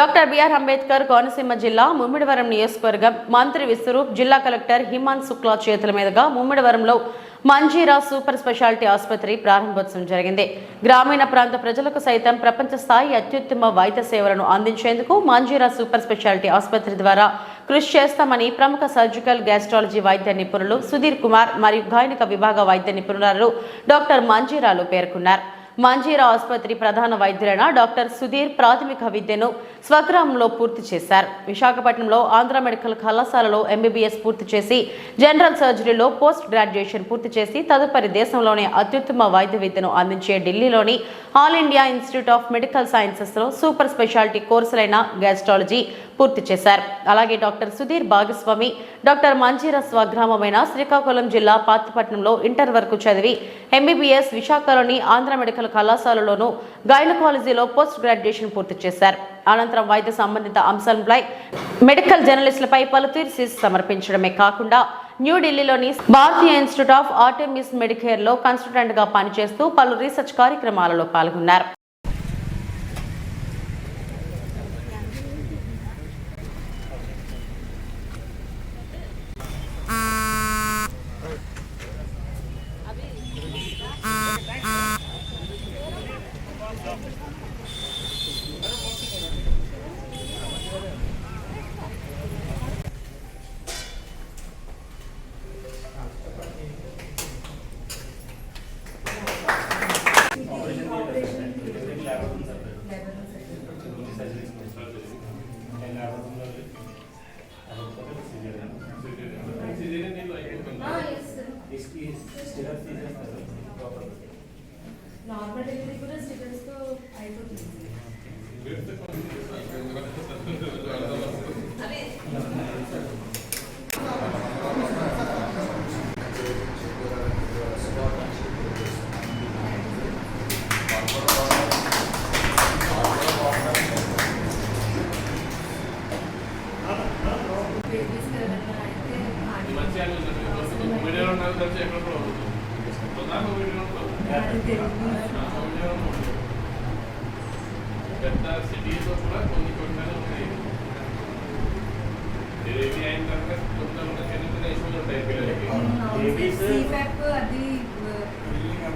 Doctor BR Ambedkar Konaseema జిల్లా ముమ్మిడివరం నియోజకవర్గం మంత్రి విశ్వరూప్ జిల్లా కలెక్టర్ హిమాన్ శుక్లా చేతుల మీదుగా ముమ్మిడివరంలో మంజీరా సూపర్ స్పెషాలిటీ ఆసుపత్రి ప్రారంభోత్సవం జరిగింది. గ్రామీణ ప్రాంత ప్రజలకు సైతం ప్రపంచ స్థాయి అత్యుత్తమ వైద్య సేవలను అందించేందుకు మంజీరా సూపర్ స్పెషాలిటీ ఆసుపత్రి ద్వారా కృషి చేస్తామని ప్రముఖ సర్జికల్ గ్యాస్ట్రాలజీ వైద్య నిపుణులు సుధీర్ కుమార్ మరియు గైనిక విభాగ వైద్య నిపుణురాలు డాక్టర్ మంజీరాలు పేర్కొన్నారు. మంజీరా ఆసుపత్రి ప్రధాన వైద్యులైన డాక్టర్ సుధీర్ ప్రాథమిక విద్యను స్వగ్రామంలో పూర్తి చేశారు. విశాఖపట్నంలో ఆంధ్ర మెడికల్ కళాశాలలో ఎంబీబీఎస్ పూర్తి చేసి జనరల్ సర్జరీలో పోస్ట్ గ్రాడ్యుయేషన్ పూర్తి చేసి తదుపరి దేశంలోనే అత్యుత్తమ వైద్య విద్యను అందించే ఢిల్లీలోని All India Institute of Medical సైన్సెస్లో super speciality కోర్సులైన గ్యాస్ట్రాలజీ పూర్తి చేశారు. అలాగే డాక్టర్ సుధీర్ భాగస్వామి డాక్టర్ మంజీర స్వగ్రామమైన శ్రీకాకుళం జిల్లా పాతిపట్నంలో ఇంటర్ వరకు చదివి ఎంబీబీఎస్ విశాఖలోని ఆంధ్ర మెడికల్ కళాశాలలోను గైనకాలజీలో పోస్ట్ గ్రాడ్యుయేషన్ పూర్తి చేశారు. అనంతరం వైద్య సంబంధిత అంశంపై మెడికల్ జర్నలిస్టులపై పలు థీసిస్ సమర్పించడమే కాకుండా న్యూఢిల్లీలోని భారతీయ ఇన్స్టిట్యూట్ ఆఫ్ ఆర్టెమిస్ మెడికేర్లో కన్సల్టెంట్గా పనిచేస్తూ పలు రీసెర్చ్ కార్యక్రమాలలో పాల్గొన్నారు. इसकी सिर्फ़ నార్మల్ డెలివరీ కూడా స్టికర్స్తో అయిపోతుంది. బేబీస్ పెద్ద సిటీస్లో కూడా కొన్ని కొన్ని ఉన్నాయి డెలివరీ అయిన తర్వాత కొంత చిన్న చిన్న ఇష్యూలు ఉంటాయి పిల్లలకి